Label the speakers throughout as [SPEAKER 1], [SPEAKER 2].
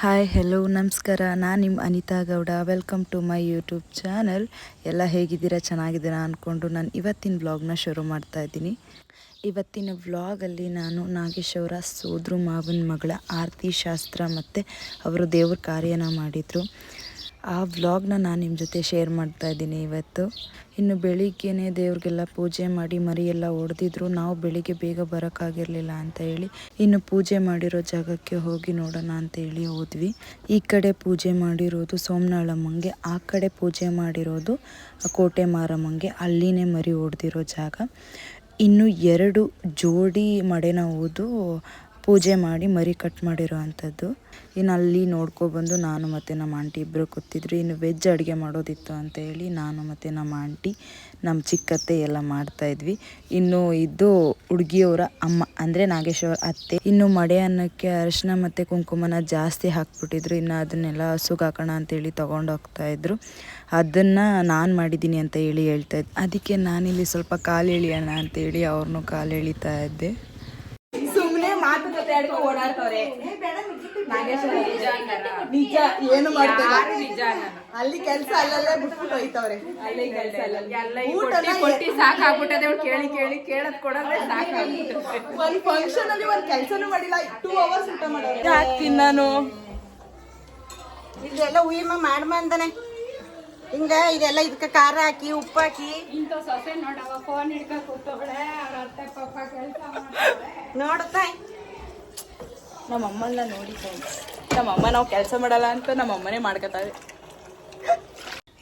[SPEAKER 1] Hi hello ನಮಸ್ಕಾರ. ನಾನು ನಿಮ್ಮ Anita Gowda. Welcome to my YouTube channel ಎಲ್ಲ ಹೇಗಿದ್ದೀರಾ? ಚೆನ್ನಾಗಿದ್ದೀರಾ ಅಂದ್ಕೊಂಡು ನಾನು ಇವತ್ತಿನ ವ್ಲಾಗ್ನ ಶುರು ಮಾಡ್ತಾ ಇದ್ದೀನಿ. ಇವತ್ತಿನ ವ್ಲಾಗಲ್ಲಿ ನಾನು ನಾಗೇಶ್ ಅವರ ಸೋದ್ರ ಮಾವನ ಮಗಳ ಆರತಿ ಶಾಸ್ತ್ರ ಮತ್ತು ಅವರು ದೇವ್ರ ಕಾರ್ಯನ ಮಾಡಿದರು. ಆ ವ್ಲಾಗ್ನ ನಾನು ನಿಮ್ಮ ಜೊತೆ ಶೇರ್ ಮಾಡ್ತಾ ಇದ್ದೀನಿ ಇವತ್ತು. ಇನ್ನು ಬೆಳಿಗ್ಗೆನೇ ದೇವ್ರಿಗೆಲ್ಲ ಪೂಜೆ ಮಾಡಿ ಮರಿ ಎಲ್ಲ ಹೊಡೆದಿದ್ರು ನಾವು ಬೆಳಿಗ್ಗೆ ಬೇಗ ಬರೋಕ್ಕಾಗಿರಲಿಲ್ಲ ಅಂತ ಹೇಳಿ ಇನ್ನು ಪೂಜೆ ಮಾಡಿರೋ ಜಾಗಕ್ಕೆ ಹೋಗಿ ನೋಡೋಣ ಅಂತ ಹೇಳಿ ಹೋದ್ವಿ. ಈ ಕಡೆ ಪೂಜೆ ಮಾಡಿರೋದು ಸೋಮನಾಳಮ್ಮಂಗೆ, ಆ ಕಡೆ ಪೂಜೆ ಮಾಡಿರೋದು ಕೋಟೆ ಮಾರಮ್ಮಂಗೆ. ಅಲ್ಲಿನೇ ಮರಿ ಹೊಡೆದಿರೋ ಜಾಗ. ಇನ್ನು ಎರಡು ಜೋಡಿ ಮಡೆನ ಊದು ಪೂಜೆ ಮಾಡಿ ಮರಿ ಕಟ್ ಮಾಡಿರೋ ಅಂಥದ್ದು ಇನ್ನು ಅಲ್ಲಿ ನೋಡ್ಕೊಬಂದು ನಾನು ಮತ್ತು ನಮ್ಮ ಆಂಟಿ ಇಬ್ಬರು ಕೂತಿದ್ರು. ಇನ್ನು ವೆಜ್ ಅಡುಗೆ ಮಾಡೋದಿತ್ತು ಅಂತ ಹೇಳಿ ನಾನು ಮತ್ತು ನಮ್ಮ ಆಂಟಿ, ನಮ್ಮ ಚಿಕ್ಕತ್ತೆ ಎಲ್ಲ ಮಾಡ್ತಾಯಿದ್ವಿ ಇನ್ನು ಇದು ಹುಡುಗಿಯವರ ಅಮ್ಮ, ಅಂದರೆ ನಾಗೇಶ್ವರ ಅತ್ತೆ. ಇನ್ನು ಮಡೆ ಅನ್ನಕ್ಕೆ ಅರಿಶಿನ ಮತ್ತು ಕುಂಕುಮನ ಜಾಸ್ತಿ ಹಾಕ್ಬಿಟ್ಟಿದ್ರು. ಇನ್ನು ಅದನ್ನೆಲ್ಲ ಹಸುಗೆ ಹಾಕೋಣ ಅಂತೇಳಿ ಹೋಗ್ತಾಯಿದ್ರು ಅದನ್ನು ನಾನು ಮಾಡಿದ್ದೀನಿ ಅಂತ ಹೇಳಿ ಹೇಳ್ತಾ ಇದ್ದೆ ಅದಕ್ಕೆ ನಾನಿಲ್ಲಿ ಸ್ವಲ್ಪ ಕಾಲು ಎಳಿಯೋಣ ಅಂತೇಳಿ ಅವ್ರನ್ನೂ ಕಾಲು ಎಳಿತಾ ಇದ್ದೆ.
[SPEAKER 2] ನಿಜ ಏನು ಮಾಡ್ತಾರೆ? ಅಲ್ಲಿ ಕೆಲ್ಸ ಅಲ್ಲಲ್ಲೇ ಬಿಟ್ಬಿಟ್ಟು ಹೋಯ್ತವ್ರೆ. ಅಲ್ಲಿ ಕೆಲ್ಸ
[SPEAKER 3] ಕೊಟ್ಟಿ ಕೊಟ್ಟಿ ಸಾಕಾಗ್ಬಿಟ್ಟದೆ ಅವ್ಳು ಕೇಳಿ ಕೇಳಿ ಕೇಳದ್ ಕೊಡೋದೇ ಸಾಕಾಗ್ಬಿಟ್ಟದೆ.
[SPEAKER 2] ಒಂದ್ ಫಂಕ್ಷನ್ ಅಲ್ಲಿ ಒಂದ್ ಕೆಲ್ಸನೂ ಮಾಡಿಲ್ಲ ಟೂ ಅವರ್ಸ್ ಊಟ ಮಾಡೋದು. ಹಾಕ್ತೀನಿ ನಾನು
[SPEAKER 4] ಇದೆಲ್ಲ ಉಯ್ಯಮ್ಮ ಮಾಡ್ಮ ಅಂದಾನೆ. ಹಿಂಗ ಇದೆಲ್ಲ ಇದಕ್ಕೆ ಖಾರ ಹಾಕಿ ಉಪ್ಪು ಹಾಕಿ.
[SPEAKER 3] ಇಂಥ ಸೊಸೆ ನೋಡವ ಫೋನ್ ಹಿಡ್ಕ ಕೂತವಳೆ ಅವ್ರ ಅತ್ತೆ ಪಪ್ಪ ಕೆಲಸ
[SPEAKER 4] ನೋಡುತ್ತಾ.
[SPEAKER 2] ನಮ್ಮ ಅಮ್ಮನ್ನ ನೋಡಿ ಫ್ರೆಂಡ್ಸ್ ನಮ್ಮ ಅಮ್ಮ ನಾವು ಕೆಲಸ ಮಾಡಲ್ಲ ಅಂತ ನಮ್ಮ ಅಮ್ಮನೇ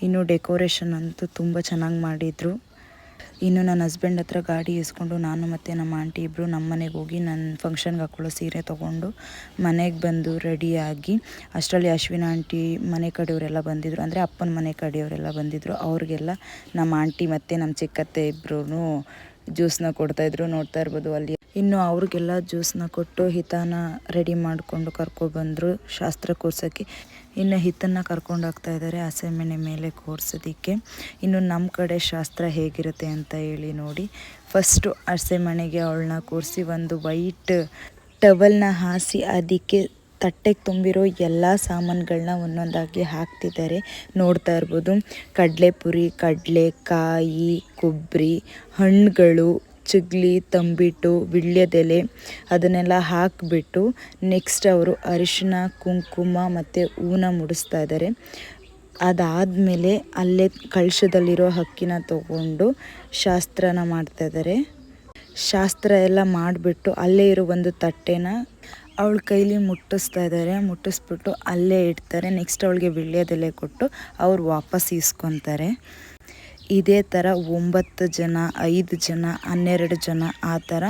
[SPEAKER 1] ಇನ್ನು ಡೆಕೋರೇಷನ್ ಅಂತೂ ತುಂಬ ಚೆನ್ನಾಗಿ ಮಾಡಿದರು. ಇನ್ನು ನನ್ನ ಹಸ್ಬೆಂಡ್ ಹತ್ರ ಗಾಡಿ ಇಸ್ಕೊಂಡು ನಾನು ಮತ್ತು ನಮ್ಮ ಆಂಟಿ ಇಬ್ಬರು ನಮ್ಮ ಮನೆಗೆ ಹೋಗಿ ನನ್ನ ಫಂಕ್ಷನ್ಗೆ ಹಾಕ್ಕೊಳ್ಳೋ ಸೀರೆ ತೊಗೊಂಡು ಮನೆಗೆ ಬಂದು ರೆಡಿಯಾಗಿ ಅಷ್ಟರಲ್ಲಿ ಅಶ್ವಿನ ಆಂಟಿ ಮನೆ ಕಡೆಯವರೆಲ್ಲ ಬಂದಿದ್ದರು ಅಂದರೆ ಅಪ್ಪನ ಮನೆ ಕಡೆಯವರೆಲ್ಲ ಬಂದಿದ್ದರು ಅವ್ರಿಗೆಲ್ಲ ನಮ್ಮ ಆಂಟಿ ಮತ್ತು ನಮ್ಮ ಚಿಕ್ಕತ್ತೆ ಇಬ್ಬರೂ ಜ್ಯೂಸ್ನ ಕೊಡ್ತಾಯಿದ್ರು ನೋಡ್ತಾ ಇರ್ಬೋದು ಅಲ್ಲಿ. ಇನ್ನು ಅವ್ರಿಗೆಲ್ಲ ಜ್ಯೂಸ್ನ ಕೊಟ್ಟು ಹಿತಾನ ರೆಡಿ ಮಾಡಿಕೊಂಡು ಕರ್ಕೊಬಂದರು ಶಾಸ್ತ್ರ ಕೂರ್ಸೋಕ್ಕೆ. ಇನ್ನು ಹಿತನ್ನು ಕರ್ಕೊಂಡು ಹೋಗ್ತಾ ಇದ್ದಾರೆ ಹಸೆಮೆಣೆ ಮೇಲೆ ಕೂರ್ಸೋದಕ್ಕೆ. ಇನ್ನು ನಮ್ಮ ಕಡೆ ಶಾಸ್ತ್ರ ಹೇಗಿರುತ್ತೆ ಅಂತ ಹೇಳಿ ನೋಡಿ. ಫಸ್ಟು ಹಸೆಮಣೆಗೆ ಅವಳನ್ನ ಕೂರಿಸಿ ಒಂದು ವೈಟ್ ಟವಲ್ನ ಹಾಸಿ, ಅದಕ್ಕೆ ತಟ್ಟೆಗೆ ತುಂಬಿರೋ ಎಲ್ಲ ಸಾಮಾನುಗಳನ್ನ ಒಂದೊಂದಾಗಿ ಹಾಕ್ತಿದ್ದಾರೆ. ನೋಡ್ತಾ ಇರ್ಬೋದು, ಕಡಲೆಪುರಿ, ಕಡಲೆಕಾಯಿ ಕೊಬ್ಬರಿ ಹಣ್ಣುಗಳು, ಚಿಗ್ಲಿ, ತಂಬಿಟ್ಟು, ವಿಳ್ಯದೆಲೆ ಅದನ್ನೆಲ್ಲ ಹಾಕಿಬಿಟ್ಟು ನೆಕ್ಸ್ಟ್ ಅವರು ಅರಿಶಿನ ಕುಂಕುಮ ಮತ್ತು ಹೂನ ಮುಡಿಸ್ತಾ ಇದ್ದಾರೆ. ಅದಾದಮೇಲೆ ಅಲ್ಲೇ ಕಳಶದಲ್ಲಿರೋ ಹಕ್ಕಿನ ತಗೊಂಡು ಶಾಸ್ತ್ರನ ಮಾಡ್ತಾ ಇದ್ದಾರೆ. ಶಾಸ್ತ್ರ ಎಲ್ಲ ಮಾಡಿಬಿಟ್ಟು ಅಲ್ಲೇ ಇರೋ ಒಂದು ತಟ್ಟೆನ ಅವಳ ಕೈಲಿ ಮುಟ್ಟಿಸ್ತಾ ಇದ್ದಾರೆ. ಮುಟ್ಟಿಸ್ಬಿಟ್ಟು ಅಲ್ಲೇ ಇಡ್ತಾರೆ. ನೆಕ್ಸ್ಟ್ ಅವಳಿಗೆ ವಿಳ್ಯದೆಲೆ ಕೊಟ್ಟು ಅವ್ರು ವಾಪಸ್ ಇಸ್ಕೊತಾರೆ ಇದೇ ಥರ ಒಂಬತ್ತು ಜನ, ಐದು ಜನ, ಹನ್ನೆರಡು ಜನ ಆ ಥರ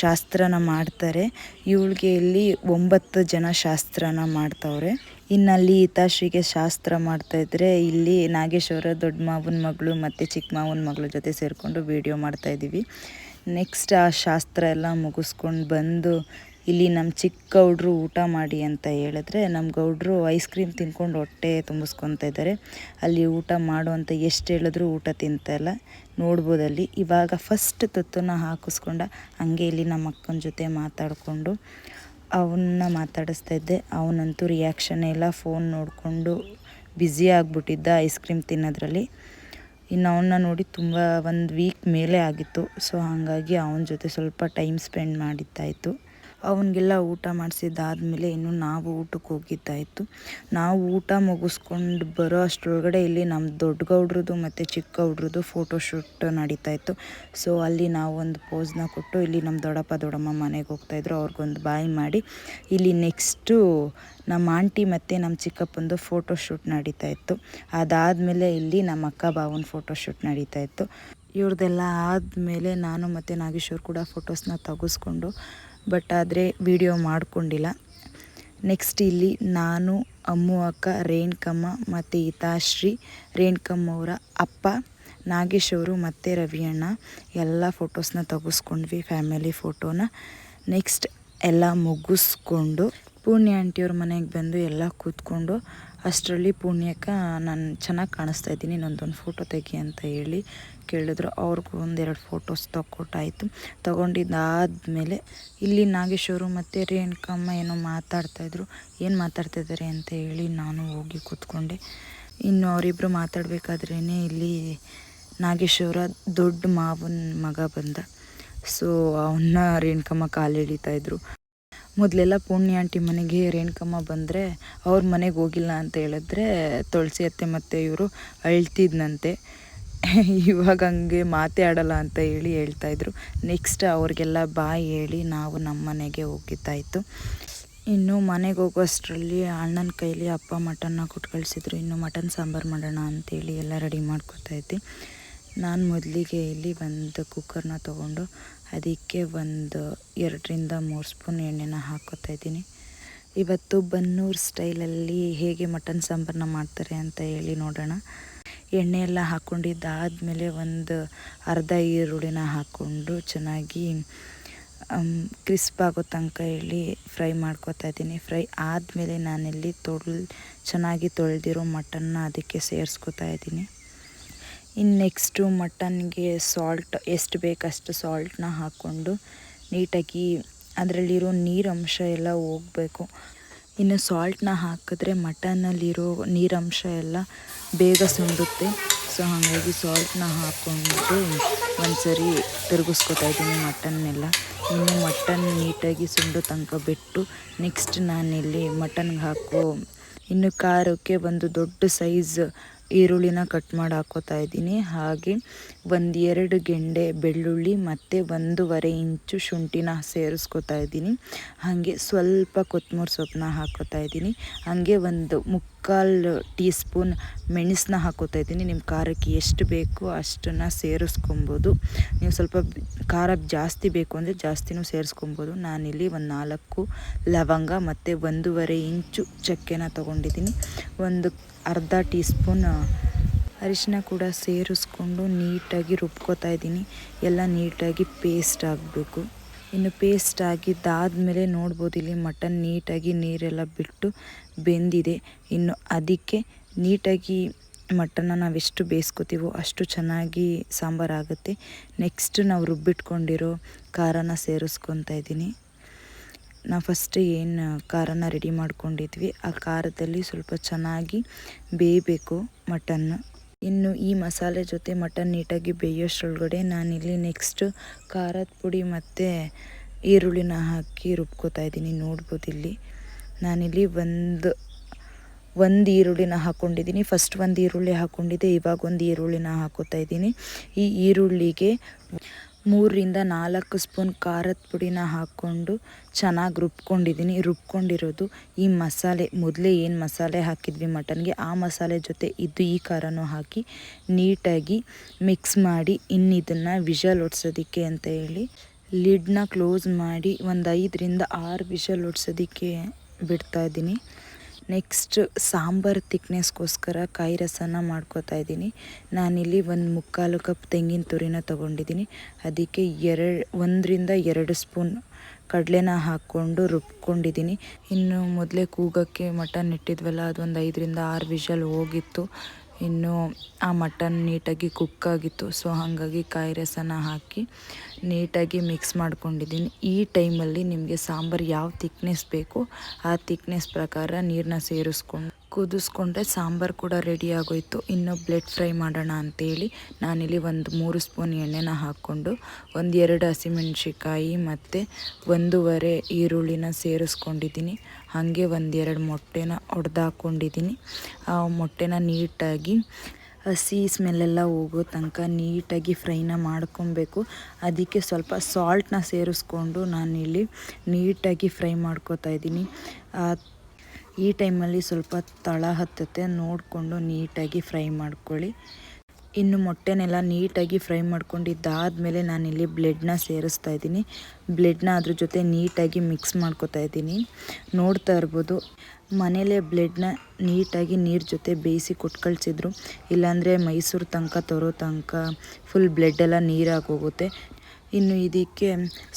[SPEAKER 1] ಶಾಸ್ತ್ರನ ಮಾಡ್ತಾರೆ. ಇವಳಿಗೆ ಇಲ್ಲಿ ಒಂಬತ್ತು ಜನ ಶಾಸ್ತ್ರನ ಮಾಡ್ತವ್ರೆ. ಇನ್ನಲ್ಲಿ ಹಿತಾಶ್ರೀಗೆ ಶಾಸ್ತ್ರ ಮಾಡ್ತಾಯಿದ್ರೆ ಇಲ್ಲಿ ನಾಗೇಶ್ವರ ದೊಡ್ಡ ಮಾವನ ಮಗಳು ಮತ್ತು ಚಿಕ್ಕ ಮಾವನ ಮಗಳ ಜೊತೆ ಸೇರಿಕೊಂಡು ವೀಡಿಯೋ ಮಾಡ್ತಾಯಿದ್ದೀವಿ ನೆಕ್ಸ್ಟ್ ಆ ಶಾಸ್ತ್ರ ಎಲ್ಲ ಮುಗಿಸ್ಕೊಂಡು ಬಂದು ಇಲ್ಲಿ ನಮ್ಮ ಚಿಕ್ಕ ಗೌಡ್ರು ಊಟ ಮಾಡಿ ಅಂತ ಹೇಳಿದ್ರೆ ನಮ್ಮ ಗೌಡ್ರು ಐಸ್ ಕ್ರೀಮ್ ತಿನ್ಕೊಂಡು ಹೊಟ್ಟೆ ತುಂಬಿಸ್ಕೊತಾ ಇದ್ದಾರೆ. ಅಲ್ಲಿ ಊಟ ಮಾಡು ಅಂತ ಎಷ್ಟು ಹೇಳಿದ್ರು ಊಟ ತಿಂತಾ ಇಲ್ಲ. ನೋಡ್ಬೋದು ಅಲ್ಲಿ. ಇವಾಗ ಫಸ್ಟ್ ತುತ್ತನ್ನ ಹಾಕಿಸ್ಕೊಂಡ ಹಂಗೆ ಇಲ್ಲಿ ನಮ್ಮ ಅಕ್ಕನ ಜೊತೆ ಮಾತಾಡಿಕೊಂಡು ಅವನ್ನ ಮಾತಾಡಿಸ್ತಾ ಇದ್ದೆ. ಅವನಂತೂ ರಿಯಾಕ್ಷನ್ ಎಲ್ಲ ಫೋನ್ ನೋಡಿಕೊಂಡು ಬ್ಯುಸಿ ಆಗಿಬಿಟ್ಟಿದ್ದ ಐಸ್ ಕ್ರೀಮ್ ತಿನ್ನೋದ್ರಲ್ಲಿ. ಇನ್ನು ಅವನ್ನ ನೋಡಿ ತುಂಬ ಒಂದು ವೀಕ್ ಮೇಲೆ ಆಗಿತ್ತು. ಸೊ ಹಾಗಾಗಿ ಅವನ ಜೊತೆ ಸ್ವಲ್ಪ ಟೈಮ್ ಸ್ಪೆಂಡ್ ಮಾಡಿದ್ದಾಯಿತು. ಅವನಿಗೆಲ್ಲ ಊಟ ಮಾಡಿಸಿದ್ದಾದಮೇಲೆ ಇನ್ನು ನಾವು ಊಟಕ್ಕೆ ಹೋಗಿದ್ದಾಯಿತು. ನಾವು ಊಟ ಮುಗಿಸ್ಕೊಂಡು ಬರೋ ಅಷ್ಟರೊಳಗಡೆ ಇಲ್ಲಿ ನಮ್ಮ ದೊಡ್ಡ ಗೌಡ್ರದ್ದು ಮತ್ತು ಚಿಕ್ಕ ಗೌಡ್ರದ್ದು ಫೋಟೋಶೂಟ್ ನಡೀತಾ ಇತ್ತು ಸೊ ಅಲ್ಲಿ ನಾವು ಒಂದು ಪೋಸ್ನ ಕೊಟ್ಟು ಇಲ್ಲಿ ನಮ್ಮ ದೊಡ್ಡಪ್ಪ, ದೊಡ್ಡಮ್ಮ ಮನೆಗೆ ಹೋಗ್ತಾಯಿದ್ರು. ಅವ್ರಿಗೊಂದು ಬಾಯಿ ಮಾಡಿ ಇಲ್ಲಿ ನೆಕ್ಸ್ಟು ನಮ್ಮ ಆಂಟಿ ಮತ್ತು ನಮ್ಮ ಚಿಕ್ಕಪ್ಪಂದು ಫೋಟೋಶೂಟ್ ನಡೀತಾ ಇತ್ತು ಅದಾದಮೇಲೆ ಇಲ್ಲಿ ನಮ್ಮ ಅಕ್ಕ ಬಾವನ ಫೋಟೋಶೂಟ್ ನಡೀತಾ ಇತ್ತು ಇವ್ರದ್ದೆಲ್ಲ ಆದಮೇಲೆ ನಾನು ಮತ್ತು ನಾಗೇಶ್ವರ್ ಕೂಡ ಫೋಟೋಸ್ನ ತೆಗೆಸ್ಕೊಂಡು ಬಟ್ ಆದರೆ ವಿಡಿಯೋ ಮಾಡಿಕೊಂಡಿಲ್ಲ. ನೆಕ್ಸ್ಟ್ ಇಲ್ಲಿ ನಾನು, ಅಮ್ಮು, ಅಕ್ಕ, ರೇಣುಕಮ್ಮ ಮತ್ತು ಹಿತಾಶ್ರೀ, ರೇಣುಕಮ್ಮ ಅವರ ಅಪ್ಪ, ನಾಗೇಶ್ ಅವರು ಮತ್ತು ರವಿ ಅಣ್ಣ ಎಲ್ಲ ಫೋಟೋಸ್ನ ತೆಗೆಸ್ಕೊಂಡ್ವಿ ಫ್ಯಾಮಿಲಿ ಫೋಟೋನ ನೆಕ್ಸ್ಟ್ ಎಲ್ಲ ಮುಗಿಸ್ಕೊಂಡು ಪೂರ್ಣಿ ಆಂಟಿಯವ್ರ ಮನೆಗೆ ಬಂದು ಎಲ್ಲ ಕೂತ್ಕೊಂಡು ಅಷ್ಟರಲ್ಲಿ ಪುಣ್ಯಕ್ಕೆ ನಾನು ಚೆನ್ನಾಗಿ ಕಾಣಿಸ್ತಾ ಇದ್ದೀನಿ ನಂದೊಂದು ಫೋಟೋ ತೆಗಿ ಅಂತ ಹೇಳಿ. ಕೇಳಿದ್ರು. ಅವ್ರಿಗೂ ಒಂದೆರಡು ಫೋಟೋಸ್ ತಗೊಟ್ಟಾಯಿತು ತೊಗೊಂಡಿದ್ದಾದಮೇಲೆ ಇಲ್ಲಿ ನಾಗೇಶ್ವರು ಮತ್ತು ರೇಣುಕಮ್ಮ ಏನೋ ಮಾತಾಡ್ತಾಯಿದ್ರು ಏನು ಮಾತಾಡ್ತಿದ್ದಾರೆ ಅಂತ ಹೇಳಿ ನಾನು ಹೋಗಿ ಕೂತ್ಕೊಂಡೆ. ಇನ್ನು ಅವರಿಬ್ಬರು ಮಾತಾಡಬೇಕಾದ್ರೇ ಇಲ್ಲಿ ನಾಗೇಶ್ವರ ದೊಡ್ಡ ಮಾವನ ಮಗ ಬಂದ. ಸೊ ಅವನ್ನ ರೇಣುಕಮ್ಮ ಕಾಲು ಎಳಿತಾಯಿದ್ರು ಮೊದಲೆಲ್ಲ ಪುಣ್ಯ ಆಂಟಿ ಮನೆಗೆ ರೇಣುಕಮ್ಮ ಬಂದರೆ ಅವ್ರ ಮನೆಗೆ ಹೋಗಿಲ್ಲ ಅಂತ ಹೇಳಿದ್ರೆ ತುಳಸಿ ಅತ್ತೆ ಮತ್ತು ಇವರು ಅಳ್ತಿದ್ನಂತೆ. ಇವಾಗ ಹಂಗೆ ಮಾತೇ ಆಡಲ್ಲ ಅಂತ ಹೇಳಿ ಹೇಳ್ತಾಯಿದ್ರು ನೆಕ್ಸ್ಟ್ ಅವ್ರಿಗೆಲ್ಲ ಬಾಯಿ ಹೇಳಿ ನಾವು ನಮ್ಮ ಮನೆಗೆ ಹೋಗಿದ್ದಾಯಿತು ಇನ್ನು ಮನೆಗೆ ಹೋಗೋಷ್ಟರಲ್ಲಿ ಅಣ್ಣನ ಕೈಲಿ ಅಪ್ಪ ಮಟನ್ನ ಕೊಟ್ಟು ಕಳಿಸಿದ್ರು. ಇನ್ನು ಮಟನ್ ಸಾಂಬಾರು ಮಾಡೋಣ ಅಂತೇಳಿ ಎಲ್ಲ ರೆಡಿ ಮಾಡ್ಕೊತಾ ಇದ್ದೆ ನಾನು ಮೊದಲಿಗೆ ಇಲ್ಲಿ ಒಂದು ಕುಕ್ಕರ್ನ ತೊಗೊಂಡು ಅದಕ್ಕೆ ಒಂದು ಎರಡರಿಂದ ಮೂರು ಸ್ಪೂನ್ ಎಣ್ಣೆನ ಹಾಕೋತಾ ಇದ್ದೀನಿ. ಇವತ್ತು ಬನ್ನೂರು ಸ್ಟೈಲಲ್ಲಿ ಹೇಗೆ ಮಟನ್ ಸಾಂಬಾರನ್ನ ಮಾಡ್ತಾರೆ ಅಂತ ಹೇಳಿ ನೋಡೋಣ. ಎಣ್ಣೆ ಎಲ್ಲ ಹಾಕ್ಕೊಂಡಿದ್ದಾದಮೇಲೆ ಒಂದು ಅರ್ಧ ಈರುಳ್ಳಿನ ಹಾಕ್ಕೊಂಡು ಚೆನ್ನಾಗಿ ಕ್ರಿಸ್ಪ್ ಆಗೋ ತನಕ ಹೇಳಿ ಫ್ರೈ ಮಾಡ್ಕೊತಾ ಇದ್ದೀನಿ. ಫ್ರೈ ಆದಮೇಲೆ ನಾನಿಲ್ಲಿ ತೊಳ್, ಚೆನ್ನಾಗಿ ತೊಳೆದಿರೋ ಮಟನ್ನ ಅದಕ್ಕೆ ಸೇರಿಸ್ಕೊತಾ ಇದ್ದೀನಿ. ಇನ್ನು ನೆಕ್ಸ್ಟು ಮಟನ್ಗೆ ಸಾಲ್ಟ್ ಎಷ್ಟು ಬೇಕಷ್ಟು ಸಾಲ್ಟನ್ನ ಹಾಕ್ಕೊಂಡು ನೀಟಾಗಿ ಅದರಲ್ಲಿರೋ ನೀರಂಶ ಎಲ್ಲ ಹೋಗಬೇಕು. ಇನ್ನು ಸಾಲ್ಟನ್ನ ಹಾಕಿದ್ರೆ ಮಟನ್ನಲ್ಲಿರೋ ನೀರಂಶ ಎಲ್ಲ ಬೇಗ ಸುಂಡುತ್ತೆ ಸೊ ಹಾಗಾಗಿ ಸಾಲ್ಟ್ನ ಹಾಕ್ಕೊಂಡು ಒಂದು ಸರಿ ತಿರುಗಿಸ್ಕೊತಾ ಇದ್ದೀನಿ ಮಟನ್ನೆಲ್ಲ. ಇನ್ನು ಮಟನ್ ನೀಟಾಗಿ ಸುಂಡು ತನಕ ಬಿಟ್ಟು ನೆಕ್ಸ್ಟ್ ನಾನಿಲ್ಲಿ ಮಟನ್ಗೆ ಹಾಕೋ, ಇನ್ನು ಖಾರಕ್ಕೆ ಒಂದು ದೊಡ್ಡ ಸೈಜ್ ಈರುಳ್ಳಿನ ಕಟ್ ಮಾಡಿ ಹಾಕೋತಾ ಇದ್ದೀನಿ. ಹಾಗೆ ಒಂದು ಎರಡು ಗೆಂಡೆ ಬೆಳ್ಳುಳ್ಳಿ ಮತ್ತು ಒಂದೂವರೆ ಇಂಚು ಶುಂಠಿನ ಸೇರಿಸ್ಕೊತಾ ಇದ್ದೀನಿ. ಹಾಗೆ ಸ್ವಲ್ಪ ಕೊತ್ತಂಬರಿ ಸೊಪ್ಪನ್ನ ಹಾಕೋತಾ ಇದ್ದೀನಿ. ಹಾಗೆ ಒಂದು ಮುಕ್ಕಾಲು ಟೀ ಸ್ಪೂನ್ ಮೆಣಸನ್ನ ಹಾಕೋತಾ ಇದ್ದೀನಿ. ನಿಮ್ಮ ಖಾರಕ್ಕೆ ಎಷ್ಟು ಬೇಕೋ ಅಷ್ಟನ್ನು ಸೇರಿಸ್ಕೊಬೋದು. ನೀವು ಸ್ವಲ್ಪ ಖಾರ ಜಾಸ್ತಿ ಬೇಕು ಅಂದರೆ ಜಾಸ್ತಿನೂ ಸೇರಿಸ್ಕೊಬೋದು. ನಾನಿಲ್ಲಿ ಒಂದು ನಾಲ್ಕು ಲವಂಗ ಮತ್ತು ಒಂದೂವರೆ ಇಂಚು ಚಕ್ಕೆನ ತೊಗೊಂಡಿದ್ದೀನಿ. ಒಂದು ಅರ್ಧ ಟೀ ಸ್ಪೂನ್ ಅರಿಶಿನ ಕೂಡ ಸೇರಿಸ್ಕೊಂಡು ನೀಟಾಗಿ ರುಬ್ಕೋತಾ ಇದ್ದೀನಿ. ಎಲ್ಲ ನೀಟಾಗಿ ಪೇಸ್ಟ್ ಆಗಬೇಕು. ಇನ್ನು ಪೇಸ್ಟ್ ಆಗಿದ್ದಾದಮೇಲೆ ನೋಡ್ಬೋದು ಇಲ್ಲಿ ಮಟನ್ ನೀಟಾಗಿ ನೀರೆಲ್ಲ ಬಿಟ್ಟು ಬೆಂದಿದೆ. ಇನ್ನು ಅದಕ್ಕೆ ನೀಟಾಗಿ ಮಟನ್ನ ನಾವೆಷ್ಟು ಬೇಯಿಸ್ಕೋತೀವೋ ಅಷ್ಟು ಚೆನ್ನಾಗಿ ಸಾಂಬಾರಾಗುತ್ತೆ. ನೆಕ್ಸ್ಟ್ ನಾವು ರುಬ್ಬಿಟ್ಕೊಂಡಿರೋ ಖಾರನ ಸೇರಿಸ್ಕೊತಾ ಇದ್ದೀನಿ. ನಾವು ಫಸ್ಟ್ ಏನು ಖಾರನ ರೆಡಿ ಮಾಡ್ಕೊಂಡಿದ್ವಿ. ಆ ಖಾರದಲ್ಲಿ ಸ್ವಲ್ಪ ಚೆನ್ನಾಗಿ ಬೇಯಬೇಕು ಮಟನ್ನು ಇನ್ನು ಈ ಮಸಾಲೆ ಜೊತೆ ಮಟನ್ ನೀಟಾಗಿ ಬೇಯೋಷ್ಟರೊಳಗಡೆ ನಾನಿಲ್ಲಿ ನೆಕ್ಸ್ಟ್ ಖಾರದ ಪುಡಿ ಮತ್ತು ಈರುಳ್ಳಿನ ಹಾಕಿ ರುಬ್ಕೋತಾ ಇದ್ದೀನಿ. ನೋಡ್ಬೋದು ಇಲ್ಲಿ. ನಾನಿಲ್ಲಿ ಒಂದು ಒಂದು ಈರುಳ್ಳಿನ ಹಾಕ್ಕೊಂಡಿದ್ದೀನಿ ಫಸ್ಟ್ ಒಂದು ಈರುಳ್ಳಿ ಹಾಕ್ಕೊಂಡಿದ್ದೆ ಇವಾಗ ಒಂದು ಈರುಳ್ಳಿನ ಹಾಕೋತಾ ಇದ್ದೀನಿ. ಈ ಈರುಳ್ಳಿಗೆ ಮೂರರಿಂದ ನಾಲ್ಕು ಸ್ಪೂನ್ ಖಾರದ ಪುಡಿನ ಹಾಕ್ಕೊಂಡು ಚೆನ್ನಾಗಿ ರುಬ್ಕೊಂಡಿದ್ದೀನಿ. ರುಬ್ಕೊಂಡಿರೋದು ಈ ಮಸಾಲೆ, ಮೊದಲೇ ಏನು ಮಸಾಲೆ ಹಾಕಿದ್ವಿ ಮಟನ್ಗೆ, ಆ ಮಸಾಲೆ ಜೊತೆ ಇದು ಈ ಖಾರನೂ ಹಾಕಿ ನೀಟಾಗಿ ಮಿಕ್ಸ್ ಮಾಡಿ ಇನ್ನಿದನ್ನು ವಿಷಲ್ ಒಡ್ಸೋದಕ್ಕೆ ಅಂತ ಹೇಳಿ ಲಿಡ್ನ ಕ್ಲೋಸ್ ಮಾಡಿ ಒಂದು ಐದರಿಂದ ಆರು ವಿಷಲ್ ಒಡ್ಸೋದಕ್ಕೆ ಬಿಡ್ತಾ ಇದ್ದೀನಿ. ನೆಕ್ಸ್ಟ್ ಸಾಂಬಾರು ತಿಕ್ನೆಸ್ಗೋಸ್ಕರ ಕಾಯಿ ರಸನ ಮಾಡ್ಕೋತಾ ಇದ್ದೀನಿ. ನಾನಿಲ್ಲಿ ಒಂದು ಮುಕ್ಕಾಲು ಕಪ್ ತೆಂಗಿನ ತುರಿನ ತೊಗೊಂಡಿದ್ದೀನಿ. ಅದಕ್ಕೆ ಎರಡು, ಒಂದರಿಂದ ಎರಡು ಸ್ಪೂನ್ ಕಡಲೆನ ಹಾಕ್ಕೊಂಡು ರುಬ್ಕೊಂಡಿದ್ದೀನಿ. ಇನ್ನು ಮೊದಲೇ ಕೂಗೋಕ್ಕೆ ಮಟನ್ ಇಟ್ಟಿದ್ವಲ್ಲ, ಅದೊಂದು ಐದರಿಂದ ಆರು ವಿಷಲ್ ಹೋಗಿತ್ತು. ಇನ್ನು ಆ ಮಟನ್ ನೀಟಾಗಿ ಕುಕ್ ಆಗಿತ್ತು ಸೊ ಹಾಗಾಗಿ ಕಾಯಿ ರಸನ ಹಾಕಿ ನೀಟಾಗಿ ಮಿಕ್ಸ್ ಮಾಡ್ಕೊಂಡಿದ್ದೀನಿ. ಈ ಟೈಮಲ್ಲಿ ನಿಮಗೆ ಸಾಂಬಾರು ಯಾವ ತಿಕ್ನೆಸ್ ಬೇಕು ಆ ತಿಕ್ನೆಸ್ ಪ್ರಕಾರ ನೀರನ್ನ ಸೇರಿಸ್ಕೊಂಡು ಕುದಿಸ್ಕೊಂಡ್ರೆ ಸಾಂಬಾರು ಕೂಡ ರೆಡಿ ಆಗೋಯ್ತು. ಇನ್ನು ಬ್ಲೆಡ್ ಫ್ರೈ ಮಾಡೋಣ ಅಂತೇಳಿ ನಾನಿಲ್ಲಿ ಒಂದು ಮೂರು ಸ್ಪೂನ್ ಎಣ್ಣೆನ ಹಾಕ್ಕೊಂಡು ಒಂದು ಎರಡು ಹಸಿಮೆಣ್ಸಿಕಾಯಿ ಮತ್ತು ಒಂದೂವರೆ ಈರುಳ್ಳಿನ ಸೇರಿಸ್ಕೊಂಡಿದ್ದೀನಿ. ಹಾಗೆ ಒಂದೆರಡು ಮೊಟ್ಟೆನ ಒಡೆದಾಕೊಂಡಿದ್ದೀನಿ. ಆ ಮೊಟ್ಟೆನ ನೀಟಾಗಿ ಹಸಿ ಸ್ಮೆಲ್ಲೆಲ್ಲ ಹೋಗೋ ತನಕ ನೀಟಾಗಿ ಫ್ರೈನ ಮಾಡ್ಕೊಬೇಕು. ಅದಕ್ಕೆ ಸ್ವಲ್ಪ ಸಾಲ್ಟ್ನ ಸೇರಿಸ್ಕೊಂಡು ನಾನಿಲ್ಲಿ ನೀಟಾಗಿ ಫ್ರೈ ಮಾಡ್ಕೋತಾ ಇದ್ದೀನಿ. ಈ ಟೈಮಲ್ಲಿ ಸ್ವಲ್ಪ ತಳ ಹತ್ತುತ್ತೆ. ನೋಡಿಕೊಂಡು ನೀಟಾಗಿ ಫ್ರೈ ಮಾಡ್ಕೊಳ್ಳಿ. ಇನ್ನು ಮೊಟ್ಟೆನೆಲ್ಲ ನೀಟಾಗಿ ಫ್ರೈ ಮಾಡ್ಕೊಂಡಿದ್ದಾದಮೇಲೆ ನಾನಿಲ್ಲಿ ಬ್ಲೆಡ್ನ ಸೇರಿಸ್ತಾ ಇದ್ದೀನಿ. ಬ್ಲೆಡ್ನ ಅದ್ರ ಜೊತೆ ನೀಟಾಗಿ ಮಿಕ್ಸ್ ಮಾಡ್ಕೊತಾ ಇದ್ದೀನಿ. ನೋಡ್ತಾ ಇರ್ಬೋದು ಮನೇಲೇ ಬ್ಲೆಡ್ನ ನೀಟಾಗಿ ನೀರು ಜೊತೆ ಬೇಯಿಸಿ ಕೊಟ್ಟು ಕಳಿಸಿದ್ರು ಇಲ್ಲಾಂದರೆ ಮೈಸೂರು ತನಕ ತರೋ ತನಕ ಫುಲ್ ಬ್ಲೆಡ್ಡೆಲ್ಲ ನೀರಾಗಿ ಹೋಗುತ್ತೆ ಇನ್ನು ಇದಕ್ಕೆ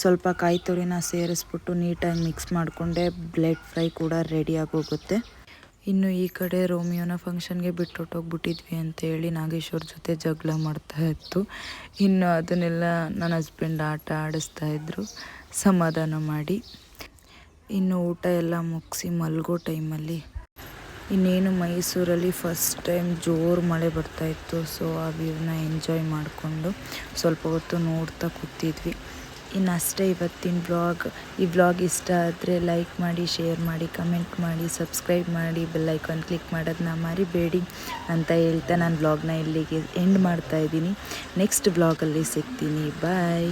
[SPEAKER 1] ಸ್ವಲ್ಪ ಕಾಯಿ ತುರಿನ ಸೇರಿಸ್ಬಿಟ್ಟು ನೀಟಾಗಿ ಮಿಕ್ಸ್ ಮಾಡಿಕೊಂಡೆ, ಬ್ಲೆಡ್ ಫ್ರೈ ಕೂಡ ರೆಡಿಯಾಗಿ ಆಗೋಗುತ್ತೆ. ಇನ್ನು ಈ ಕಡೆ ರೋಮಿಯೋನ ಫಂಕ್ಷನ್ಗೆ ಅಂತ ಹೇಳಿ ನಾಗೇಶ್ವರ್ ಜೊತೆ ಜಗಳ ಮಾಡ್ತಾ ಇತ್ತು. ಇನ್ನು ಅದನ್ನೆಲ್ಲ ನನ್ನ ಹಸ್ಬೆಂಡ್ ಆಟ ಆಡಿಸ್ತಾ ಇದ್ರು. ಸಮಾಧಾನ ಮಾಡಿ. ಇನ್ನು ಊಟ ಎಲ್ಲ ಮುಗಿಸಿ ಮಲಗೋ ಟೈಮಲ್ಲಿ. ಇನ್ನೇನು ಮೈಸೂರಲ್ಲಿ ಫಸ್ಟ್ ಟೈಮ್ ಜೋರು ಮಳೆ ಬರ್ತಾಯಿತ್ತು ಸೊ ಆ ವ್ಯೂನ ಎಂಜಾಯ್ ಮಾಡಿಕೊಂಡು ಸ್ವಲ್ಪ ಹೊತ್ತು ನೋಡ್ತಾ ಕೂತಿದ್ವಿ. ಇನ್ನು ಅಷ್ಟೇ ಇವತ್ತಿನ ಬ್ಲಾಗ್ ಈ ಬ್ಲಾಗ್ ಇಷ್ಟ ಆದರೆ ಲೈಕ್ ಮಾಡಿ ಶೇರ್ ಮಾಡಿ ಕಮೆಂಟ್ ಮಾಡಿ ಸಬ್ಸ್ಕ್ರೈಬ್ ಮಾಡಿ ಬೆಲ್ ಐಕಾನ್ ಕ್ಲಿಕ್ ಮಾಡೋದನ್ನ ಮರಿಬೇಡಿ ಅಂತ ಹೇಳ್ತಾ ನಾನು ಬ್ಲಾಗ್ನ ಇಲ್ಲಿಗೆ ಎಂಡ್ ಮಾಡ್ತಾ ಇದ್ದೀನಿ. ನೆಕ್ಸ್ಟ್ ಬ್ಲಾಗಲ್ಲಿ ಸಿಗ್ತೀನಿ. ಬಾಯ್